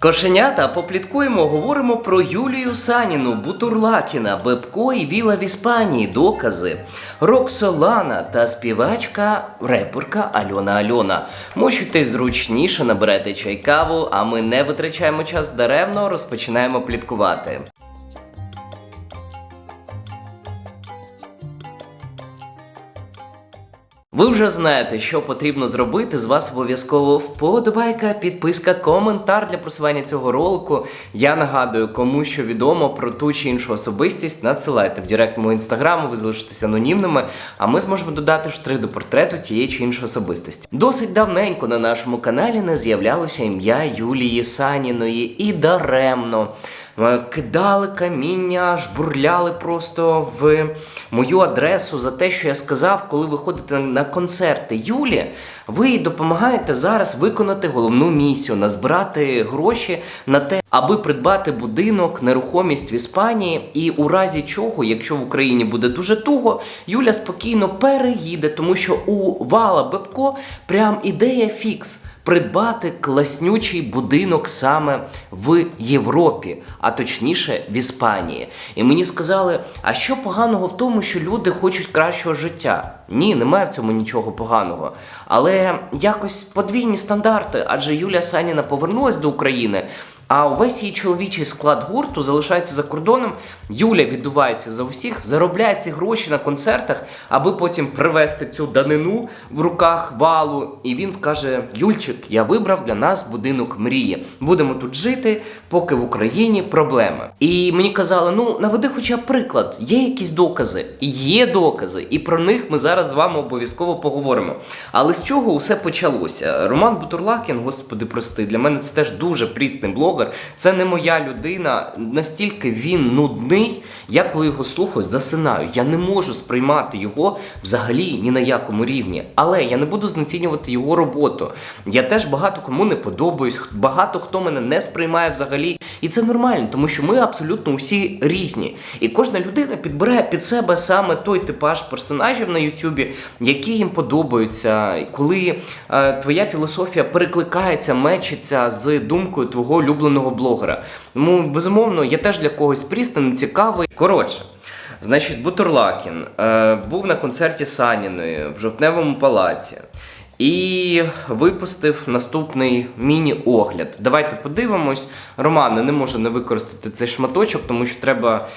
Кошенята, попліткуємо, говоримо про Юлію Саніну, Бутурлакіна, Бебко і Віла в Іспанії. Докази. Роксолана та співачка реперка Альона Альона. Мочуйтесь зручніше, наберете чай каву, а ми не витрачаємо час даремно, розпочинаємо пліткувати. Ви вже знаєте, що потрібно зробити. З вас обов'язково вподобайка, підписка, коментар для просування цього ролику. Я нагадую, кому що відомо про ту чи іншу особистість, надсилайте в директ мого інстаграму, ви залишитесь анонімними, а ми зможемо додати штри до портрету тієї чи іншої особистості. Досить давненько на нашому каналі не з'являлося ім'я Юлії Саніної і даремно. Е, Кидали каміння, жбурляли просто в мою адресу за те, що я сказав, коли ви ходите на концерти Юлі, ви допомагаєте зараз виконати головну місію, назбирати гроші на те, аби придбати будинок, нерухомість в Іспанії. І у разі чого, якщо в Україні буде дуже туго, Юля спокійно переїде, тому що у Вала Бебко прям ідея фікс придбати класнючий будинок саме в Європі, а точніше в Іспанії. І мені сказали: а що поганого в тому, що люди хочуть кращого життя? Ні, немає в цьому нічого поганого. Але якось подвійні стандарти, адже Юлія Саніна повернулась до України. А увесь її чоловічий склад гурту залишається за кордоном. Юля віддувається за усіх, заробляє ці гроші на концертах, аби потім привезти цю данину в руках валу. І він скаже: Юльчик, я вибрав для нас будинок мрії. Будемо тут жити, поки в Україні проблеми. І мені казали: ну наведи хоча б приклад, є якісь докази, є докази, і про них ми зараз з вами обов'язково поговоримо. Але з чого усе почалося? Роман Бутурлакін, господи, прости, для мене це теж дуже прісний блогер. Це не моя людина. Настільки він нудний. Я коли його слухаю, засинаю. Я не можу сприймати його взагалі ні на якому рівні. Але я не буду знецінювати його роботу. Я теж багато кому не подобаюсь, багато хто мене не сприймає взагалі. І це нормально, тому що ми абсолютно усі різні. І кожна людина підбирає під себе саме той типаж персонажів на Ютубі, які їм подобаються. Коли е, твоя філософія перекликається, мечиться з думкою твого улюбленого блогера. Тому, безумовно, я теж для когось прісним, цікавий. Коротше. Значить, Бутурлакін е, був на концерті Саніної в жовтневому палаці і випустив наступний міні-огляд. Давайте подивимось. Романе не можу не використати цей шматочок, тому що треба,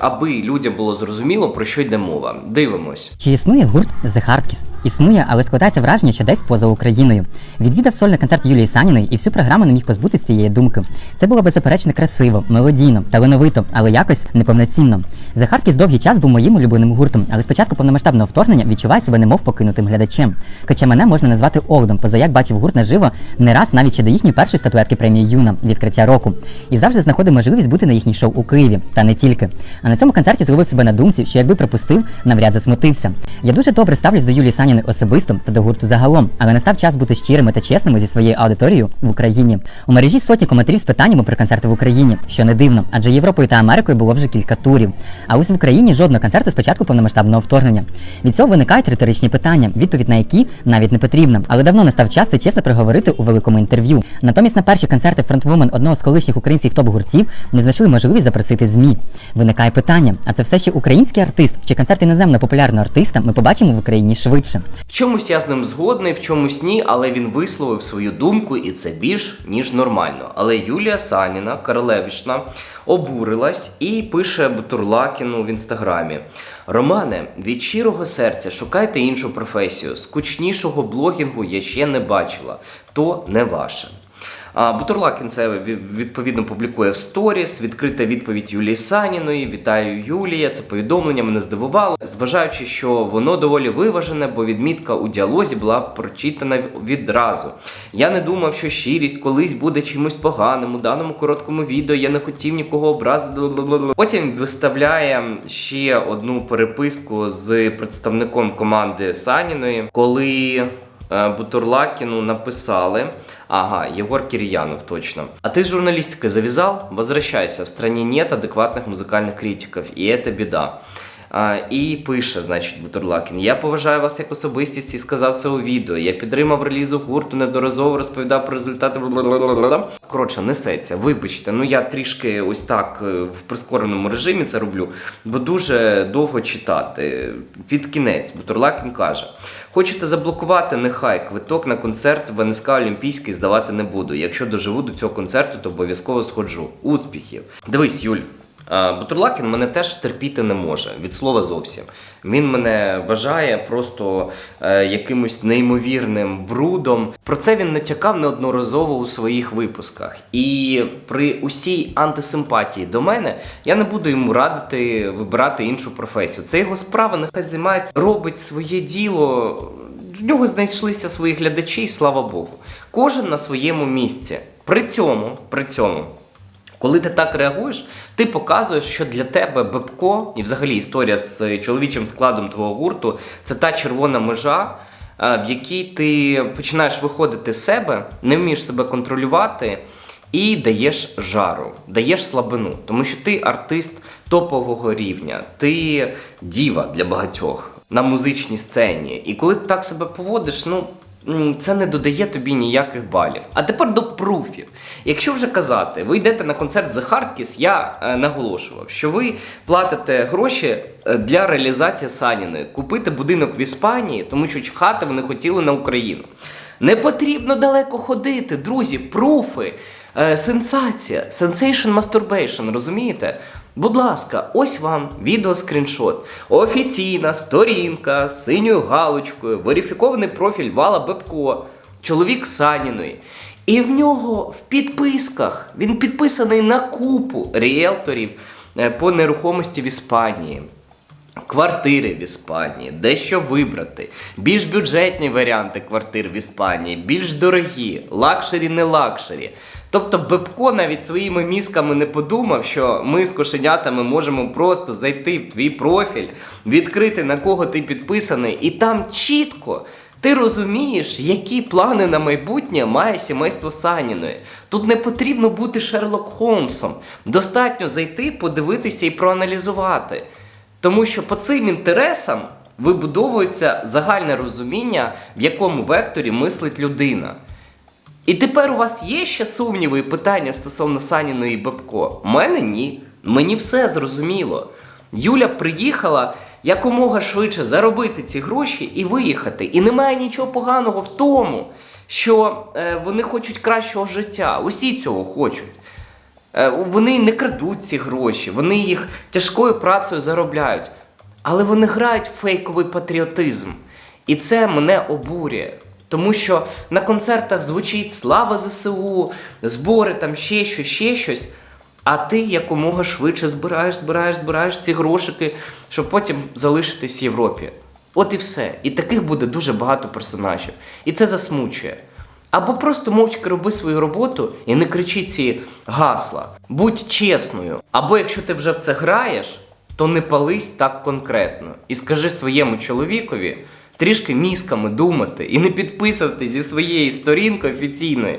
аби людям було зрозуміло, про що йде мова. Дивимось. Чи існує гурт The Hardkiss? Існує, але складається враження, що десь поза Україною. Відвідав сольний концерт Юлії Саніної і всю програму не міг позбутися цієї думки. Це було беззаперечно красиво, мелодійно, талановито, але якось неповноцінно. Hardkiss довгий час був моїм улюбленим гуртом, але спочатку повномасштабного вторгнення відчуваю себе немов покинутим глядачем. Хоча мене можна назвати Олдом, поза як бачив гурт наживо не раз навіть ще до їхньої першої статуетки премії Юна відкриття року. І завжди знаходив можливість бути на їхній шоу у Києві, та не тільки. А на цьому концерті зловив себе на думці, що якби пропустив, навряд засмутився. Я дуже добре ставлюсь до Юлії Саніни особисто та до гурту загалом, але настав час бути щирими та чесними зі своєю аудиторією в Україні. У мережі сотні коментарів з питаннями про концерти в Україні, що не дивно, адже Європою та Америкою було вже кілька турів. А ось в Україні жодного концерту з початку повномасштабного вторгнення. Від цього виникають риторичні питання, відповідь на які навіть не потрібна. Але давно настав час це чесно проговорити у великому інтерв'ю. Натомість на перші концерти фронтвумен одного з колишніх українських топ-гуртів не знайшли можливість запросити ЗМІ. Виникає питання: а це все ще український артист чи концерт іноземно популярного артиста ми побачимо в Україні швидше. В чомусь я з ним згодний, в чомусь ні, але він висловив свою думку, і це більш ніж нормально. Але Юлія Саніна, Королевична, обурилась і пише Бутурлакіну в інстаграмі: Романе, від щирого серця шукайте іншу професію. Скучнішого блогінгу я ще не бачила, то не ваше. Це ві- відповідно публікує в сторіс. Відкрита відповідь Юлії Саніної. Вітаю Юлія. Це повідомлення мене здивувало, зважаючи, що воно доволі виважене, бо відмітка у діалозі була прочитана відразу. Я не думав, що щирість колись буде чимось поганим. У даному короткому відео я не хотів нікого образити. Потім виставляє ще одну переписку з представником команди Саніної, коли. Е, Бутурлакіну написали. Ага, Егор Кирьянов, точно. А ты с журналистикой завязал? Возвращайся. В стране нет адекватных музыкальных критиков, и это беда. І пише, значить, Бутурлакін: Я поважаю вас як особистість і сказав це у відео. Я підтримав релізу гурту, неодноразово розповідав про результати. бла-бла-бла-бла-бла». Коротше, несеться. Вибачте, ну я трішки ось так е, в прискореному режимі це роблю, бо дуже довго читати. Під кінець Бутурлакін каже: Хочете заблокувати? Нехай квиток на концерт в НСК Олімпійський здавати не буду. Якщо доживу до цього концерту, то обов'язково сходжу. Успіхів! Дивись, Юль. А, Бутурлакін мене теж терпіти не може від слова зовсім. Він мене вважає просто е, якимось неймовірним брудом. Про це він натякав неодноразово у своїх випусках. І при усій антисимпатії до мене я не буду йому радити вибирати іншу професію. Це його справа, нехай займається, робить своє діло. В нього знайшлися свої глядачі, і слава Богу. Кожен на своєму місці. При цьому, при цьому, коли ти так реагуєш, ти показуєш, що для тебе Бебко і взагалі історія з чоловічим складом твого гурту це та червона межа, е, в якій ти починаєш виходити з себе, не вмієш себе контролювати і даєш жару, даєш слабину. Тому що ти артист топового рівня, ти діва для багатьох на музичній сцені. І коли ти так себе поводиш, ну. Це не додає тобі ніяких балів. А тепер до пруфів. Якщо вже казати, ви йдете на концерт The Hard Kiss, я е, наголошував, що ви платите гроші е, для реалізації Саніної, купити будинок в Іспанії, тому що чхати вони хотіли на Україну. Не потрібно далеко ходити, друзі, пруфи, е, сенсація, sensation masturbation, розумієте? Будь ласка, ось вам відеоскріншот. Офіційна сторінка з синьою галочкою, верифікований профіль Вала Бебко, чоловік Саніної. І в нього в підписках він підписаний на купу ріелторів е, по нерухомості в Іспанії. Квартири в Іспанії, дещо вибрати, більш бюджетні варіанти квартир в Іспанії, більш дорогі, лакшері, не лакшері. Тобто Бебко навіть своїми мізками не подумав, що ми з кошенятами можемо просто зайти в твій профіль, відкрити на кого ти підписаний, і там чітко ти розумієш, які плани на майбутнє має сімейство Саніної. Тут не потрібно бути Шерлок Холмсом. Достатньо зайти, подивитися і проаналізувати. Тому що по цим інтересам вибудовується загальне розуміння, в якому векторі мислить людина. І тепер у вас є ще сумніви і питання стосовно Саніної і Бабко? У мене ні. Мені все зрозуміло. Юля приїхала якомога швидше заробити ці гроші і виїхати. І немає нічого поганого в тому, що е, вони хочуть кращого життя. Усі цього хочуть. Е, Вони не крадуть ці гроші, вони їх тяжкою працею заробляють. Але вони грають фейковий патріотизм. І це мене обурює. Тому що на концертах звучить слава ЗСУ, збори, там ще щось, ще щось. А ти якомога швидше збираєш, збираєш, збираєш ці грошики, щоб потім залишитись в Європі. От і все. І таких буде дуже багато персонажів. І це засмучує. Або просто мовчки роби свою роботу і не кричи ці гасла. Будь чесною. Або якщо ти вже в це граєш, то не пались так конкретно. І скажи своєму чоловікові трішки мізками думати і не підписувати зі своєї сторінки офіційної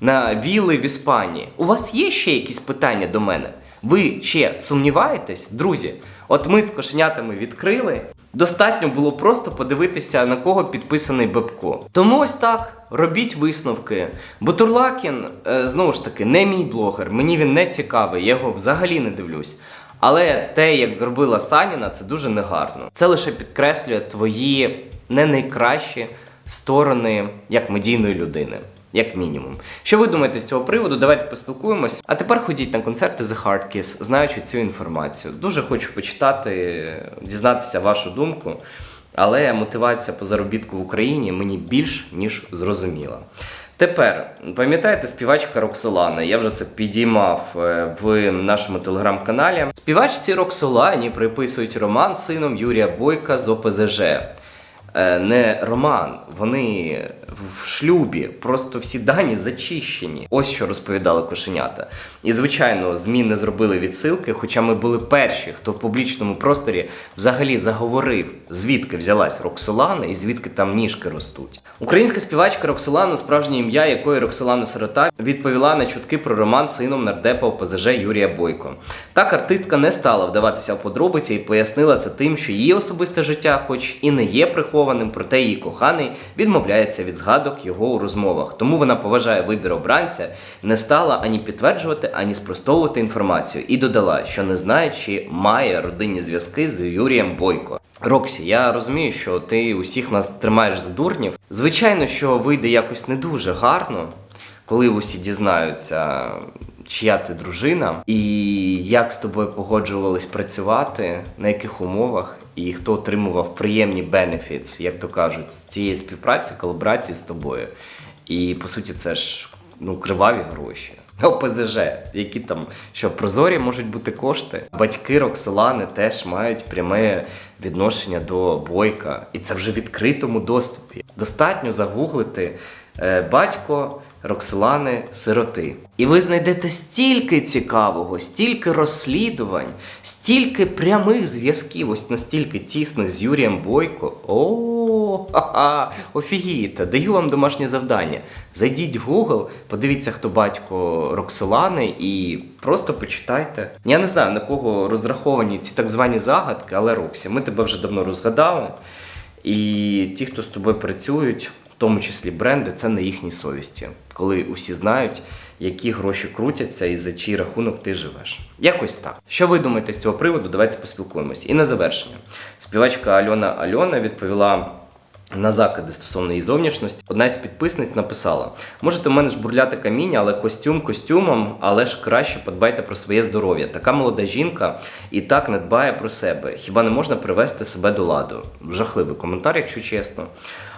на віли в Іспанії. У вас є ще якісь питання до мене? Ви ще сумніваєтесь, друзі? От ми з кошенятами відкрили. Достатньо було просто подивитися, на кого підписаний Бебко. Тому ось так, робіть висновки. Бутурлакін, е, знову ж таки, не мій блогер, мені він не цікавий, я його взагалі не дивлюсь. Але те, як зробила Саніна, це дуже негарно. Це лише підкреслює твої не найкращі сторони як медійної людини. Як мінімум. Що ви думаєте з цього приводу? Давайте поспілкуємось. А тепер ходіть на концерти The Hard Kiss, знаючи цю інформацію. Дуже хочу почитати, дізнатися вашу думку, але мотивація по заробітку в Україні мені більш ніж зрозуміла. Тепер, пам'ятаєте, співачка Роксолана, я вже це підіймав е, в нашому телеграм-каналі. Співачці Роксолані приписують роман з сином Юрія Бойка з ОПЗЖ. Е, не роман, вони в шлюбі, просто всі дані зачищені. Ось що розповідали кошенята. І звичайно, ЗМІ не зробили відсилки, хоча ми були перші, хто в публічному просторі взагалі заговорив, звідки взялась Роксолана і звідки там ніжки ростуть. Українська співачка Роксолана, справжнє ім'я якої Роксолана Сирота, відповіла на чутки про роман з сином нардепа ОПЗЖ Юрія Бойко. Так артистка не стала вдаватися в подробиці і пояснила це тим, що її особисте життя, хоч і не є прихованим, проте її коханий відмовляється від згадок його у розмовах. Тому вона поважає вибір обранця, не стала ані підтверджувати, ані спростовувати інформацію і додала, що не знає, чи має родинні зв'язки з Юрієм Бойко. Роксі, я розумію, що ти усіх нас тримаєш за дурнів. Звичайно, що вийде якось не дуже гарно, коли усі дізнаються, чия ти дружина, і як з тобою погоджувались працювати, на яких умовах, і хто отримував приємні benefits, як то кажуть, з цієї співпраці, колаборації з тобою. І по суті, це ж ну, криваві гроші. ОПЗЖ, які там що прозорі можуть бути кошти. Батьки Роксолани теж мають пряме відношення до бойка, і це вже в відкритому доступі. Достатньо загуглити е, батько Роксолани сироти. І ви знайдете стільки цікавого, стільки розслідувань, стільки прямих зв'язків, ось настільки тісних з Юрієм Бойко. О, ха-ха, офігієте, даю вам домашнє завдання. Зайдіть в Google, подивіться, хто батько Роксолани, і просто почитайте. Я не знаю, на кого розраховані ці так звані загадки, але Роксі, ми тебе вже давно розгадали. І ті, хто з тобою працюють, тому числі бренди, це на їхній совісті, коли усі знають, які гроші крутяться і за чий рахунок ти живеш. Якось так. Що ви думаєте з цього приводу? Давайте поспілкуємось. І на завершення. Співачка Альона Альона відповіла. На закиди стосовно її зовнішності, одна із підписниць написала: можете в мене ж бурляти каміння, але костюм костюмом, але ж краще подбайте про своє здоров'я. Така молода жінка і так не дбає про себе. Хіба не можна привести себе до ладу? Жахливий коментар, якщо чесно.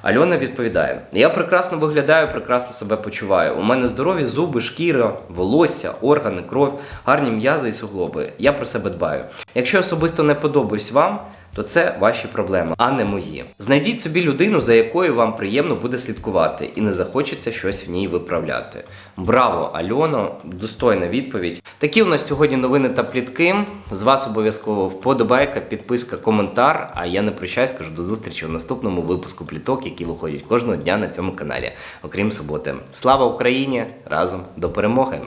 Альона відповідає: Я прекрасно виглядаю, прекрасно себе почуваю. У мене здорові зуби, шкіра, волосся, органи, кров, гарні м'язи і суглоби. Я про себе дбаю. Якщо особисто не подобаюсь вам то це ваші проблеми, а не мої. Знайдіть собі людину, за якою вам приємно буде слідкувати, і не захочеться щось в ній виправляти. Браво, Альоно! Достойна відповідь. Такі у нас сьогодні новини та плітки. З вас обов'язково вподобайка, підписка, коментар. А я не прощаюсь, кажу до зустрічі у наступному випуску пліток, які виходять кожного дня на цьому каналі, окрім суботи. Слава Україні! Разом до перемоги!